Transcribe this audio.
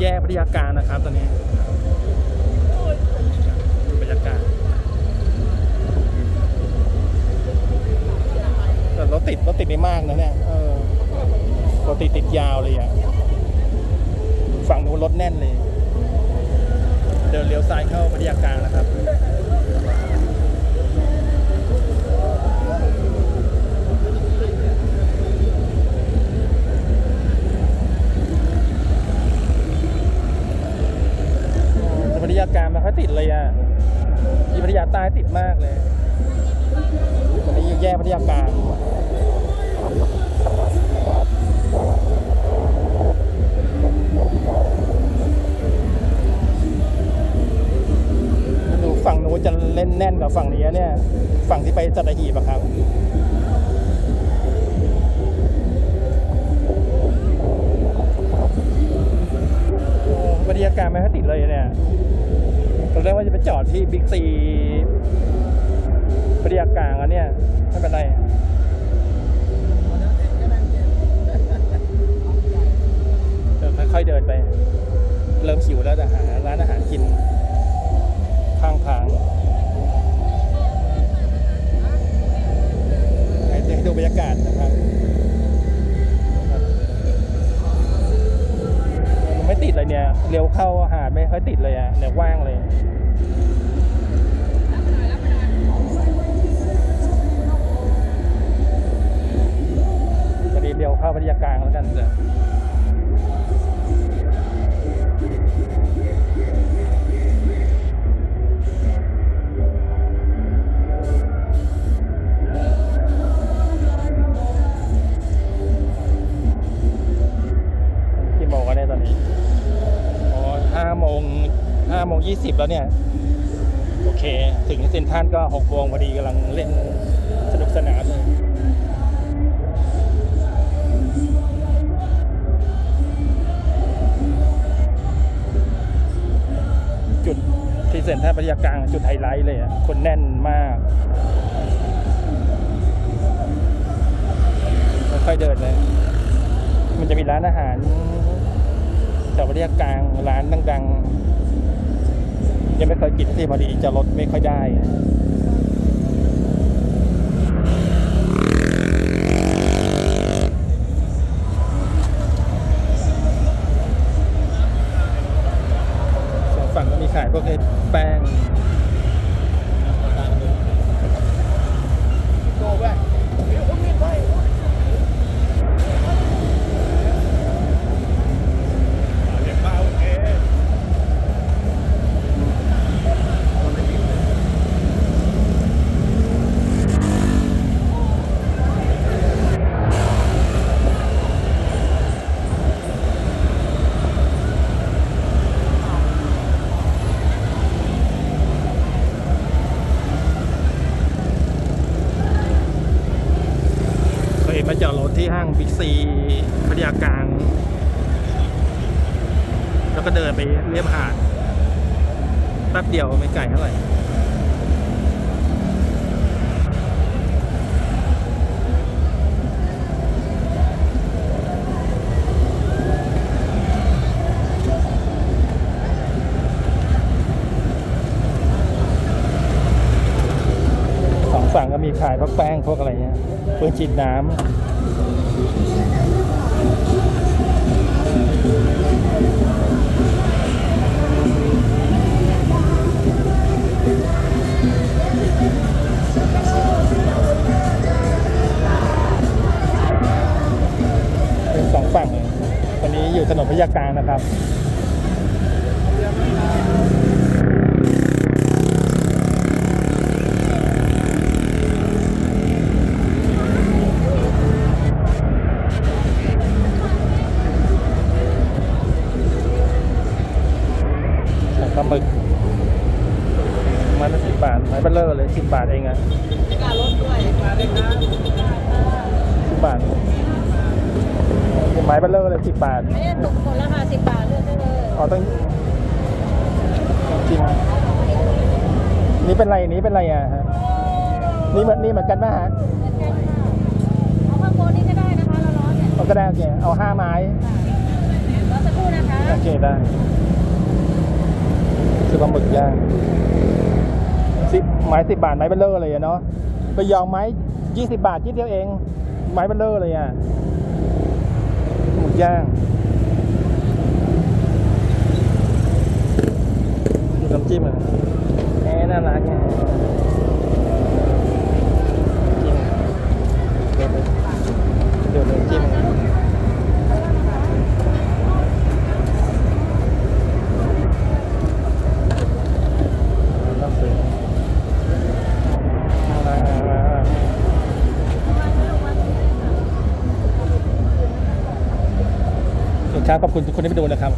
แยกพัทยาการนะครับตอนนี้ดูบรรยากาศแต่รถติดรถติดไม่มากนะเนี่ยเออปกติดติดยาวเลยอะฝั่งนู้นรถแน่นเลย เดินเลี้ยวซ้ายเข้าพัทยากลางนะครับ ทยากามันค่อยติดเลยอะที่พัทยาใต้ติดมากเลยตอนนี้ยังแย่พัทยากลางดูฝั่งนู้นจะเล่นแน่นกว่าฝั่งนี้เนี่ย ฝั่งที่ไปสัตหีบอะครับ โอ้บรรยากาศไม่ค่อยติดเลยเนี่ยตอนแรกว่าจะไปจอดที่บิ๊กซีบรรยากาศอันเนี่ยไม่เป็นไรเดินค่อยๆเดินไป เริ่มหิวแล้วจะหาร้านอาหารกินข้างทางให้ดูบรรยากาศนะครับ เลี้ยวเข้าหาดไม่ค่อยติดเลยอะเนี่ยว่างเลยพอดีเลี้ยวเข้าพัทยากลางแล้วกันเดี๋ยว โมงยี่สิบแล้วเนี่ย โอเค ถึงเซ็นทรัลก็หกโมงพอดีกำลังเล่นสนุกสนานเลยจุดที่เซ็นทรัลพัทยากลางจุดไฮไลท์เลยอะคนแน่นมากค่อยเดินเลย มันจะมีร้านอาหารแต่ว่าเรียกกลางร้านดังๆ ยังไม่เคยกินที่พอดีจะลดไม่ค่อยได้ เองมาจอดรถที่ห้างบิ๊กซีพัทยากลาง แล้วก็เดินไปเรียบหาดแป๊บเดียวไม่ไกลเท่าไหร่ มีขายพวกแป้งพวกอะไรเงี้ยเพื่อฉีดน้ำเป็นสองฝั่งเลยตอนนี้อยู่ถนนพยากางนะครับ ขายปลา หมึกไมันละสิบบาทไม้เบลเลอร์เลยสิบบาทเองอะสิบบาทไม้เบลเลอร์เลยสิบบาทไม่ได้ตกคนละค่ะสิบบาทเลือกได้เลยอ๋อต้องจริงนี่เป็นไรนี่เป็นไรอะฮะนี่เหมือนนี่เหมือนกันไหมฮะเหมือนกันค่ะเอาข้างบนนี้ก็ได้นะคะเราร้อนเนี่ยเอาก็ได้โอเคเอาห้าไม้แล้วสักครู่นะคะโอเคได้ คือปลาหมึกย่างสิบไม้สิบบาทไม้เบลเลอร์เลยอะเนาะไปยองไม้ยี่สิบบาทชิ้นเดียวเอง ไม้เบลเลอร์เลยอะหมึกย่างดูน้ำจิ้มอะแหมน่ารักไงจิ้มเดี๋ยวไปเดี๋ยวน้ำจิ้ม ต้องซื้อมามามา ครับขอบคุณทุกคนที่ไปดูนะครับ